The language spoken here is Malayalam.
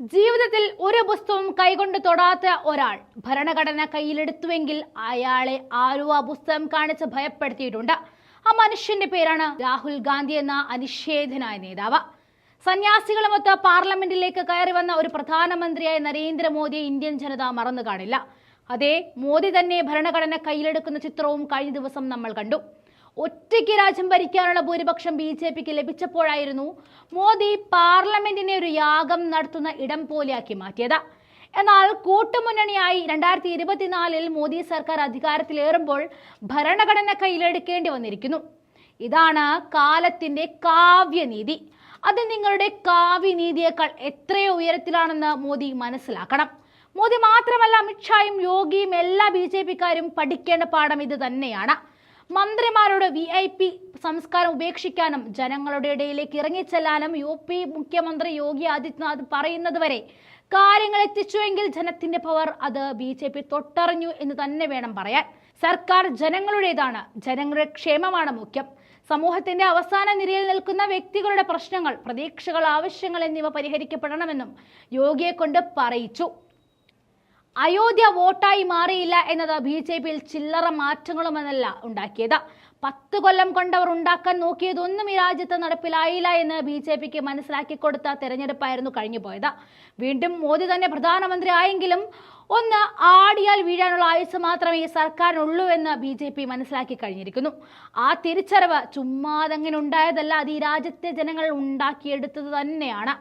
ജീവിതത്തിൽ ഒരു പുസ്തകം കൈകൊണ്ട് തൊടാത്ത ഒരാൾ ഭരണഘടന കയ്യിലെടുത്തുവെങ്കിൽ അയാളെ ആരും ആ പുസ്തകം കാണിച്ച് ഭയപ്പെടുത്തിയിട്ടുണ്ട്. ആ മനുഷ്യന്റെ പേരാണ് രാഹുൽ ഗാന്ധി എന്ന അനിഷേധനായ നേതാവ്. സന്യാസികളുമൊത്ത് പാർലമെന്റിലേക്ക് കയറി വന്ന ഒരു പ്രധാനമന്ത്രിയായ നരേന്ദ്രമോദിയെ ഇന്ത്യൻ ജനത മറന്നു കാണില്ല. അതേ മോദി തന്നെ ഭരണഘടന കയ്യിലെടുക്കുന്ന ചിത്രവും കഴിഞ്ഞ ദിവസം നമ്മൾ കണ്ടു. ഒറ്റയ്ക്ക് രാജ്യം ഭരിക്കാനുള്ള ഭൂരിപക്ഷം ബി ജെ പിക്ക് ലഭിച്ചപ്പോഴായിരുന്നു മോദി പാർലമെന്റിനെ ഒരു യാഗം നടത്തുന്ന ഇടം പോലെയാക്കി മാറ്റിയത്. എന്നാൽ കൂട്ടുമുന്നണിയായി രണ്ടായിരത്തി ഇരുപത്തിനാലിൽ മോദി സർക്കാർ അധികാരത്തിലേറുമ്പോൾ ഭരണഘടന കയ്യിലെടുക്കേണ്ടി വന്നിരിക്കുന്നു. ഇതാണ് കാലത്തിന്റെ കാവ്യനീതി. അത് നിങ്ങളുടെ കാവ്യനീതിയേക്കാൾ എത്രയോ ഉയരത്തിലാണെന്ന് മോദി മനസ്സിലാക്കണം. മോദി മാത്രമല്ല അമിത്ഷായും യോഗിയും എല്ലാ ബി ജെ പിക്കാരും പഠിക്കേണ്ട പാഠം ഇത് തന്നെയാണ്. മന്ത്രിമാരോട് വി ഐ പി സംസ്കാരം ഉപേക്ഷിക്കാനും ജനങ്ങളുടെ ഇടയിലേക്ക് ഇറങ്ങിച്ചെല്ലാനും യു പി മുഖ്യമന്ത്രി യോഗി ആദിത്യനാഥ് പറയുന്നത് വരെ കാര്യങ്ങൾ എത്തിച്ചുവെങ്കിൽ ജനത്തിന്റെ പവർ അത് ബി ജെ പി തൊട്ടറിഞ്ഞു എന്ന് തന്നെ വേണം പറയാൻ. സർക്കാർ ജനങ്ങളുടേതാണ് ജനങ്ങളുടെ ക്ഷേമമാണ് മുഖ്യം. സമൂഹത്തിന്റെ അവസാന നിരയിൽ നിൽക്കുന്ന വ്യക്തികളുടെ പ്രശ്നങ്ങൾ പ്രതീക്ഷകൾ ആവശ്യങ്ങൾ എന്നിവ പരിഹരിക്കപ്പെടണമെന്നും യോഗിയെ കൊണ്ട് പറയിച്ചു. അയോധ്യ വോട്ടായി മാറിയില്ല എന്നത് ബി ജെ പിയിൽ ചില്ലറ മാറ്റങ്ങളുമെന്നല്ല ഉണ്ടാക്കിയത്. പത്ത് കൊല്ലം കൊണ്ടവർ ഉണ്ടാക്കാൻ നോക്കിയതൊന്നും ഈ രാജ്യത്ത് നടപ്പിലായില്ല എന്ന് ബി ജെ പിക്ക് മനസ്സിലാക്കി കൊടുത്ത തെരഞ്ഞെടുപ്പായിരുന്നു കഴിഞ്ഞു പോയത് വീണ്ടും മോദി തന്നെ പ്രധാനമന്ത്രി ആയെങ്കിലും ഒന്ന് ആടിയാൽ വീഴാനുള്ള ആയുസ് മാത്രമേ ഈ സർക്കാരിനുള്ളൂ എന്ന് ബി ജെ പി മനസ്സിലാക്കി കഴിഞ്ഞിരിക്കുന്നു. ആ തിരിച്ചറിവ് ചുമ്മാതെങ്ങനെ ഉണ്ടായതല്ല അത് ഈ രാജ്യത്തെ ജനങ്ങൾ ഉണ്ടാക്കിയെടുത്തത് തന്നെയാണ്.